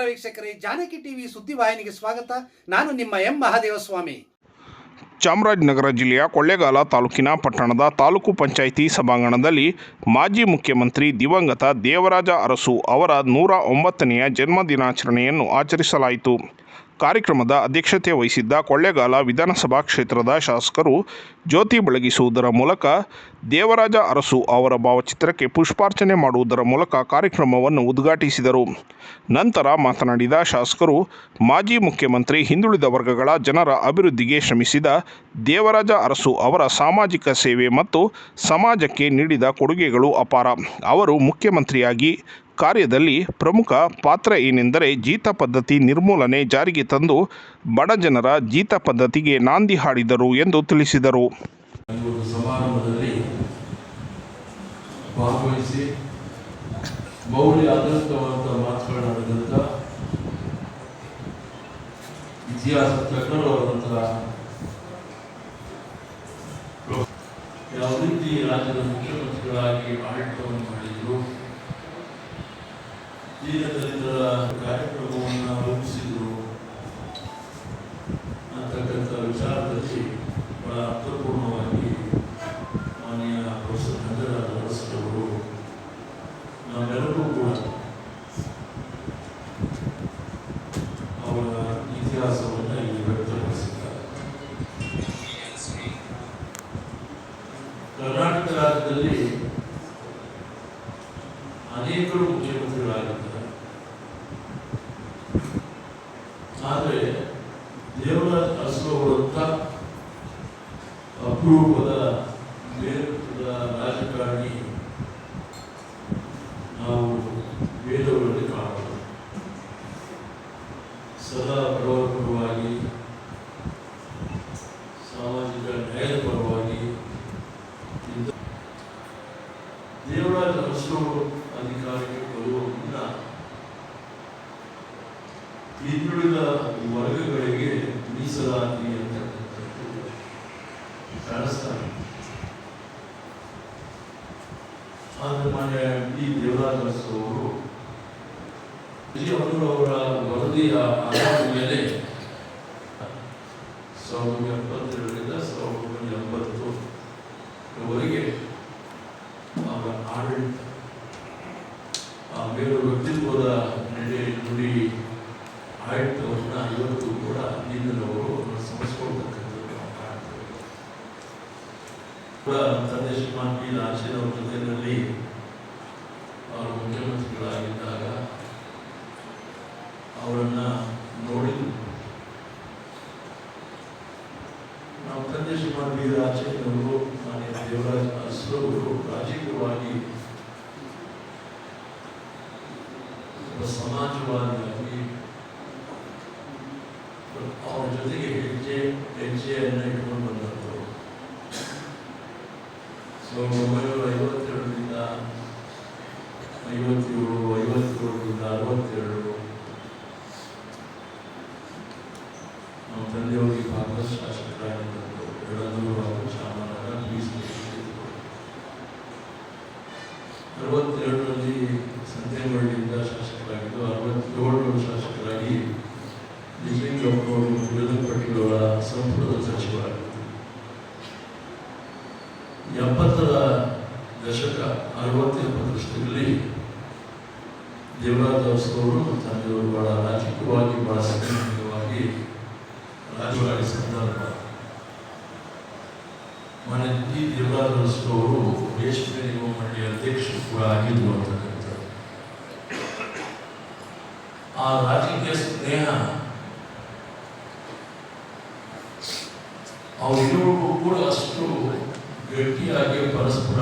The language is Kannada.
ನಮಸ್ಕಾರ ವೀಕ್ಷಕರೇ, ಜಾನಕಿ ಟಿವಿ ಸುದ್ದಿವಾಹಿನಿಗೆ ಸ್ವಾಗತ. ನಾನು ನಿಮ್ಮ ಎಂ ಮಹಾದೇವಸ್ವಾಮಿ. ಚಾಮರಾಜನಗರ ಜಿಲ್ಲೆಯ ಕೊಳ್ಳೇಗಾಲ ತಾಲೂಕಿನ ಪಟ್ಟಣದ ತಾಲೂಕು ಪಂಚಾಯಿತಿ ಸಭಾಂಗಣದಲ್ಲಿ ಮಾಜಿ ಮುಖ್ಯಮಂತ್ರಿ ದಿವಂಗತ ದೇವರಾಜ ಅರಸು ಅವರ ನೂರ ಒಂಬತ್ತನೆಯ ಜನ್ಮ ದಿನಾಚರಣೆಯನ್ನು ಆಚರಿಸಲಾಯಿತು. ಕಾರ್ಯಕ್ರಮದ ಅಧ್ಯಕ್ಷತೆ ವಹಿಸಿದ್ದ ಕೊಳ್ಳೇಗಾಲ ವಿಧಾನಸಭಾ ಕ್ಷೇತ್ರದ ಶಾಸಕರು ಜ್ಯೋತಿ ಬೆಳಗಿಸುವುದರ ಮೂಲಕ ದೇವರಾಜ ಅರಸು ಅವರ ಭಾವಚಿತ್ರಕ್ಕೆ ಪುಷ್ಪಾರ್ಚನೆ ಮಾಡುವುದರ ಮೂಲಕ ಕಾರ್ಯಕ್ರಮವನ್ನು ಉದ್ಘಾಟಿಸಿದರು. ನಂತರ ಮಾತನಾಡಿದ ಶಾಸಕರು, ಮಾಜಿ ಮುಖ್ಯಮಂತ್ರಿ, ಹಿಂದುಳಿದ ವರ್ಗಗಳ ಜನರ ಅಭಿವೃದ್ಧಿಗೆ ಶ್ರಮಿಸಿದ ದೇವರಾಜ ಅರಸು ಅವರ ಸಾಮಾಜಿಕ ಸೇವೆ ಮತ್ತು ಸಮಾಜಕ್ಕೆ ನೀಡಿದ ಕೊಡುಗೆಗಳು ಅಪಾರ. ಅವರು ಮುಖ್ಯಮಂತ್ರಿಯಾಗಿ ಕಾರ್ಯದಲ್ಲಿ ಪ್ರಮುಖ ಪಾತ್ರ ಏನೆಂದರೆ ಜೀತ ಪದ್ಧತಿ ನಿರ್ಮೂಲನೆ ಜಾರಿಗೆ ತಂದು ಬಡ ಜನರ ಜೀತ ಪದ್ಧತಿಗೆ ನಾಂದಿ ಹಾಡಿದರು ಎಂದು ತಿಳಿಸಿದರು. ಯಾವ ರೀತಿ ರಾಜ್ಯದ ಮುಖ್ಯಮಂತ್ರಿಗಳಾಗಿ ಆಡಳಿತವನ್ನು ಮಾಡಿದರು ದೀನದಲಿತರ ಕಾರ್ಯಕ್ರಮವನ್ನು ರೂಪಿಸಿದರು. ಅಂತಕ್ಕಂಥ ವಿಚಾರದಲ್ಲಿ ಬಹಳ ಅರ್ಥಪೂರ್ಣವಾಗಿ ಮಾನ್ಯ ಪ್ರೊಫೆಸರ್ ನಂಜರಾಜ ಅರಸರವರು ನಾವೆಲ್ಲರೂ ಕೂಡ ಅವರ ಇತಿಹಾಸವನ್ನು ಇಲ್ಲಿ ವ್ಯಕ್ತಪಡಿಸಿದ್ದಾರೆ. ಕರ್ನಾಟಕ ರಾಜ್ಯದಲ್ಲಿ ಅನೇಕರು ಆದರೆ ದೇವರ ಅರಸರವರಂಥ ಅಪರೂಪದ ಮೇಲ್ಪದ ರಾಜಕಾರಣಿ ನಾವು ವೇದಗಳಲ್ಲಿ ಕಾಣಬಹುದು. ಸದಾ ಬಡವರ ಪರವಾಗಿ ಸಾಮಾಜಿಕ ನ್ಯಾಯದ ಪರವಾಗಿ ದೇವರ ದೇವರಾಜ ಅರಸರು ಅಧಿಕಾರಕ್ಕೆ ಬರುವ ಮುನ್ನ ಹಿಂದುಳಿದ ವರ್ಗಗಳಿಗೆ ಮೀಸಲಾತಿ ಅಂತಕ್ಕಂಥದ್ದು ಕಾಣಿಸ್ತಾರೆ ಆದರೆ ಮಾನ್ಯ ಡಿ ದೇವರಾಜ ಅರಸು ಅವರು ಅವರು ವರದಿಯ ಆಧಾರದ ಮೇಲೆ ಸಾವಿರದ ಎಪ್ಪತ್ತೆರಡರಿಂದ ಸಾವಿರದ ಒಂಬೈನೂರ ಎಂಬತ್ತರವರೆಗೆ ಅವರ ಆಡಳಿತ, ಆ ಬೇರೆ ವ್ಯಕ್ತಿತ್ವದ ನಡೆ ನುಡಿ ಆಡಳಿತವನ್ನು ಇವತ್ತು ಕೂಡ ಹಿಂದಿನವರು ಸ್ಮರಿಸ್ಕೊಳ್ತಕ್ಕಂಥದ್ದು ಕೂಡ ತಂದೆ ಶ್ರೀಮಾನ್ ಪಿ ರಾಜೇನ್ ಅವರ ಜೊತೆಯಲ್ಲಿ ಅವರು ಮುಖ್ಯಮಂತ್ರಿಗಳಾಗಿದ್ದಾಗ ಅವರನ್ನ ನೋಡಿ ನಾವು ತಂದೆ ಶ್ರೀಮಾನ್ ಪಿ ರಾಜೇನ್ ಅವರು ಮಾನ್ಯ ದೇವರಾಜ್ ಅಸ್ರವರು ರಾಜಕೀಯವಾಗಿ ಒಬ್ಬ ಅವರ ಜೊತೆಗೆ ಹೆಜ್ಜೆ, ಹೆಜ್ಜೆಯನ್ನು ಇಟ್ಕೊಂಡು ಬಂದದ್ದು. ಸಾವಿರದ ಒಂಬೈನೂರ ಐವತ್ತೆರಡರಿಂದ ಐವತ್ತೇಳು, ಐವತ್ತೇಳರಿಂದ ಅರವತ್ತೆರಡು. ನಮ್ಮ ತಂದೆಯವರಿಗೆ ಕಾಂಗ್ರೆಸ್ ಶಾಸಕರಾಗಿದ್ದರು ಎರಡನೂರು ಹಾಗೂ ಚಾಮರಾಜ ಮೀಸಲು ಅರವತ್ತೆರಡರಲ್ಲಿ ಸಂತೆಮಳ್ಳಿಯಿಂದ ಶಾಸಕರಾಗಿದ್ದು, ಅರವತ್ತೇಳು ಶಾಸಕರಾಗಿ ನಿಜಲಿಂಗಪ್ಪನವರು ಮತ್ತು ವೇದಪಟ್ಟಿಯವರ ಸಂಪುಟದ ಸಚಿವರಾಗಿದ್ದರು ಎಪ್ಪತ್ತರ ದಶಕ ಅರವತ್ತು ಎಪ್ಪತ್ತು ದಶಕದಲ್ಲಿ ದೇವರಾಜ ಮತ್ತು ತಂದೆಯವರು ಬಹಳ ರಾಜಕೀಯವಾಗಿ ಬಹಳ ಸಕ್ರಿಯವಾಗಿ ರಾಜವಾಗಿ ಸಂದರ್ಭ. ಮನೆ ಈ ದೇವರಾಜ ಅವರು ರೇಷ್ಮೆ ನಿಗಮ ಮಂಡಳಿ ಅಧ್ಯಕ್ಷರು ಕೂಡ ಆ ರಾಜಕೀಯ ಸ್ನೇಹ ಅವರಿಬ್ಬರಿಗೂ ಕೂಡ ಅಷ್ಟು ಗಟ್ಟಿಯಾಗಿ ಪರಸ್ಪರ